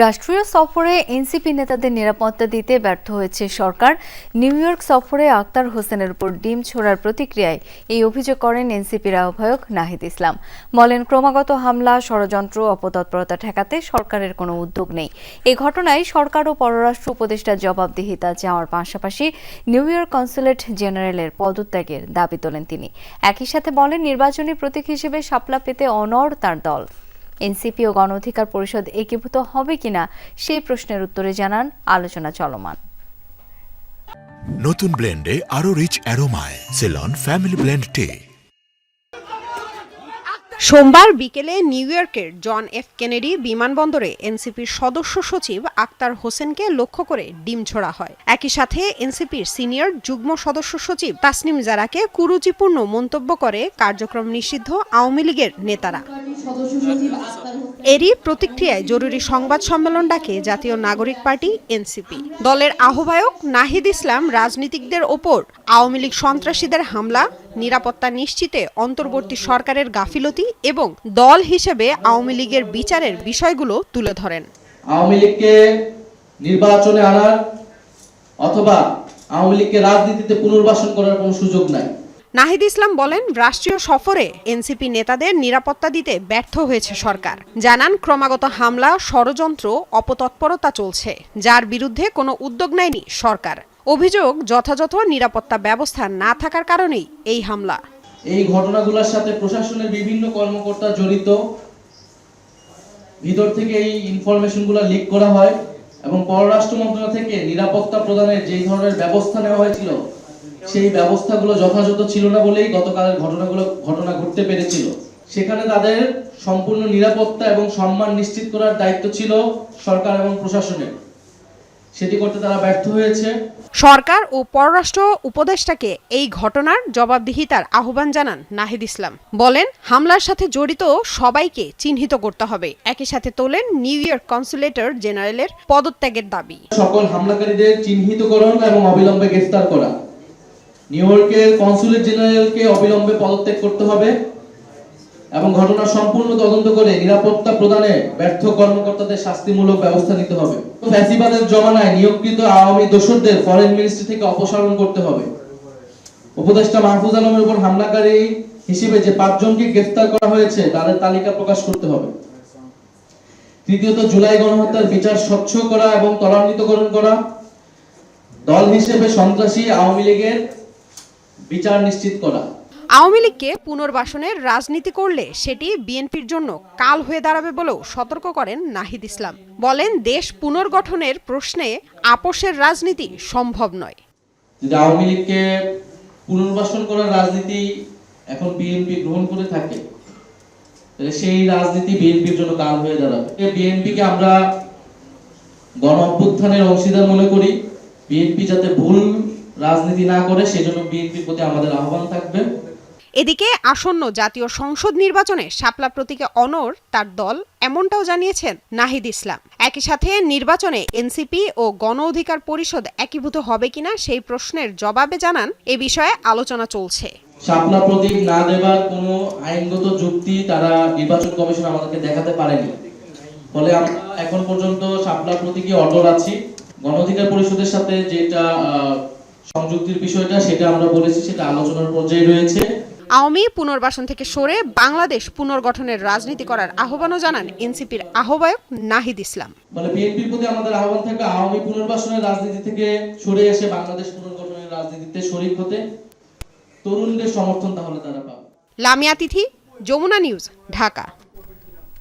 রাষ্ট্রীয় সফরে এনসিপি নেতাদের নিরাপত্তা দিতে ব্যর্থ হয়েছে সরকার। নিউ ইয়র্ক সফরে আক্তার হোসেনের উপর ডিম ছোড়ার প্রতিক্রিয়ায় এই অভিযোগ করেন এনসিপির আহ্বায়ক নাহিদ ইসলাম। বলেন, ক্রমাগত হামলা, ষড়যন্ত্র, অপতৎপরতা ঠেকাতে সরকারের কোনো উদ্যোগ নেই। এ ঘটনায় সরকার ও পররাষ্ট্র উপদেষ্টার জবাবদিহিতা চাওয়ার পাশাপাশি নিউ ইয়র্ক কনসুলেট জেনারেলের পদত্যাগের দাবি তোলেন তিনি। একই সাথে বলেন, নির্বাচনী প্রতীক হিসেবে শাপলা পেতে অনড় তার দল। এনসিপি ও গণ অধিকার পরিষদ একীভূত হবে কিনা সেই প্রশ্নের উত্তরে জানান আলোচনা চলমান। নতুন ব্লেন্ডে আরও রিচ অ্যারোমায় সেলন ফ্যামিলি ব্লেন্ড টে। সোমবার বিকেলে নিউ ইয়র্কের জন এফ কেনেডি বিমানবন্দরে এনসিপির সদস্য সচিব আক্তার হোসেনকে লক্ষ্য করে ডিম ছোড়া হয়। একই সাথে এনসিপির সিনিয়র যুগ্ম সদস্য সচিব তাসনিম জারাকে কুরুচিপূর্ণ মন্তব্য করে কার্যক্রম নিষিদ্ধ আওয়ামী লীগের নেতারা। এরই প্রতিক্রিয়ায় জরুরি সংবাদ সম্মেলন ডাকে জাতীয় নাগরিক পার্টি এনসিপি। দলের আহ্বায়ক নাহিদ ইসলাম রাজনীতিকদের ওপর আওয়ামী লীগ সন্ত্রাসীদের হামলা নিরাপত্তা নিশ্চিতে অন্তর্বর্তী সরকারের গাফিলতি এবং দল হিসেবে আওয়ামী লীগের বিচারের বিষয়গুলো তুলে ধরেন। আওয়ামী লীগকে নির্বাচনে আনার অথবা আওয়ামী লীগকে রাজনীতিতে পুনর্বাসন করার কোনো সুযোগ নাই। নাহিদ ইসলাম বলেন, রাষ্ট্রীয় সফরে এনসিপি নেতাদের নিরাপত্তা দিতে ব্যর্থ হয়েছে সরকার। জানান, ক্রমাগত হামলা, ষড়যন্ত্র, অপতৎপরতা চলছে। যার বিরুদ্ধে কোনো উদ্যোগ নেয়নি সরকার। অভিযোগ, যথাযথ নিরাপত্তা ব্যবস্থা না থাকার কারণেই এই হামলা। এই ঘটনাগুলোর সাথে প্রশাসনের বিভিন্ন কর্মকর্তা জড়িত। ভিতর থেকে এই ইনফরমেশনগুলো লিক করা হয় এবং পররাষ্ট্র মন্ত্রণালয় থেকে নিরাপত্তা প্রদানের যেই ধরনের ব্যবস্থা নেওয়া হয়েছিল সেই ব্যবস্থাগুলো যথাযথ ছিল না বলেই গতকালের ঘটনাগুলো ঘটনা ঘটতে পেরেছিল। সেখানে তাদের সম্পূর্ণ নিরাপত্তা এবং সম্মান নিশ্চিত করার দায়িত্ব ছিল সরকার এবং প্রশাসনের। সেটি করতে তারা ব্যর্থ হয়েছে। সরকার ও পররাষ্ট্র উপদেষ্টাকে এই ঘটনার জবাবদিহিতার আহ্বান জানান নাহিদ ইসলাম। বলেন হামলার সাথে জড়িত সবাইকে চিহ্নিত করতে হবে। একই সাথে তোলেন নিউ ইয়র্ক কনসুলেটর জেনারেলের পদত্যাগের দাবি। সকল হামলাকারীদের চিহ্নিতকরণ এবং অবিলম্বে গ্রেফতার করা। নিউ ইয়র্কের কনসুলেট জেনারেলকে অবিলম্বে পদত্যাগ করতে হবে এবং ঘটনা সম্পূর্ণ তদন্ত করে নিরাপত্তা প্রদানে ব্যর্থ কর্মকর্তাদের শাস্তিমূলক ব্যবস্থা নিতে হবে। ফ্যাসিবাদের জমানায় নিয়োগকৃত আওয়ামী দোসরদের ফরেন মিনিস্ট্রি থেকে অপসারণ করতে হবে। উপদেষ্টা মাহফুজ আলমের উপর হামলাকারী হিসেবে যে পাঁচজনকে গ্রেফতার করা হয়েছে, তাদের তালিকা প্রকাশ করতে হবে। তৃতীয়ত, জুলাই গণহত্যার বিচার স্বচ্ছ করা এবং ত্বরান্বিতকরণ করা। দল হিসেবে সন্ত্রাসী আওয়ামী লীগের বিচার নিশ্চিত করা। আওয়ামী লীগকে পুনর্বাসনের রাজনীতি করলে সেটি বিএনপির জন্য কাল হয়ে দাঁড়াবে বলেও সতর্ক করেন নাহিদ ইসলাম। বলেন দেশ পুনর্গঠনের প্রশ্নে আপোষের রাজনীতি সম্ভব নয়। যদি আওয়ামী লীগকে পুনর্বাসন করার রাজনীতি এখন বিএনপি গ্রহণ করে থাকে তাহলে সেই রাজনীতি বিএনপির জন্য কাল হয়ে দাঁড়াবে। বিএনপিকে আমরা গণ অভ্যুত্থানের অংশীদার মনে করি। বিএনপি যাতে ভুল রাজনীতি না করে সেজন্য বিএনপির প্রতি আমাদের আহ্বান থাকবে। এদিকে আসন্ন জাতীয় সংসদ নির্বাচনে শাপলা প্রতীকে অনর তার দল এমনটাও জানিয়েছেন নাহিদ ইসলাম। একই সাথে নির্বাচনে এনসিপি ও গণ অধিকার পরিষদ একীভূত হবে কিনা সেই প্রশ্নের জবাবে জানান এ বিষয়ে আলোচনা চলছে। শাপলা প্রতীক না দেবার কোনো আইনগত যুক্তি তারা নির্বাচন কমিশন আমাদেরকে দেখাতে পারেনি। ফলে আমরা এখন পর্যন্ত শাপলা প্রতীকে অটল আছি। গণ অধিকার পরিষদের সাথে যেটা সংযুক্তির বিষয়টা সেটা আমরা বলেছি সেটা আলোচনার পর্যায়ে রয়েছে। আওয়ামী পুনর্বাসন থেকে সরে বাংলাদেশ পুনর্গঠনের রাজনীতি করার আহ্বানও জানান এনসিপির আহ্বায়ক নাহিদ ইসলাম। মানে বিএনপির প্রতি আমাদের আহ্বান থাকে আওয়ামী পুনর্বাসনের রাজনীতি থেকে সরে এসে বাংলাদেশ পুনর্গঠনের রাজনীতিতে শরিক হতে তরুণদের সমর্থন তাহলে তারা পাবে। লামিয়া তিথি যমুনা নিউজ ঢাকা।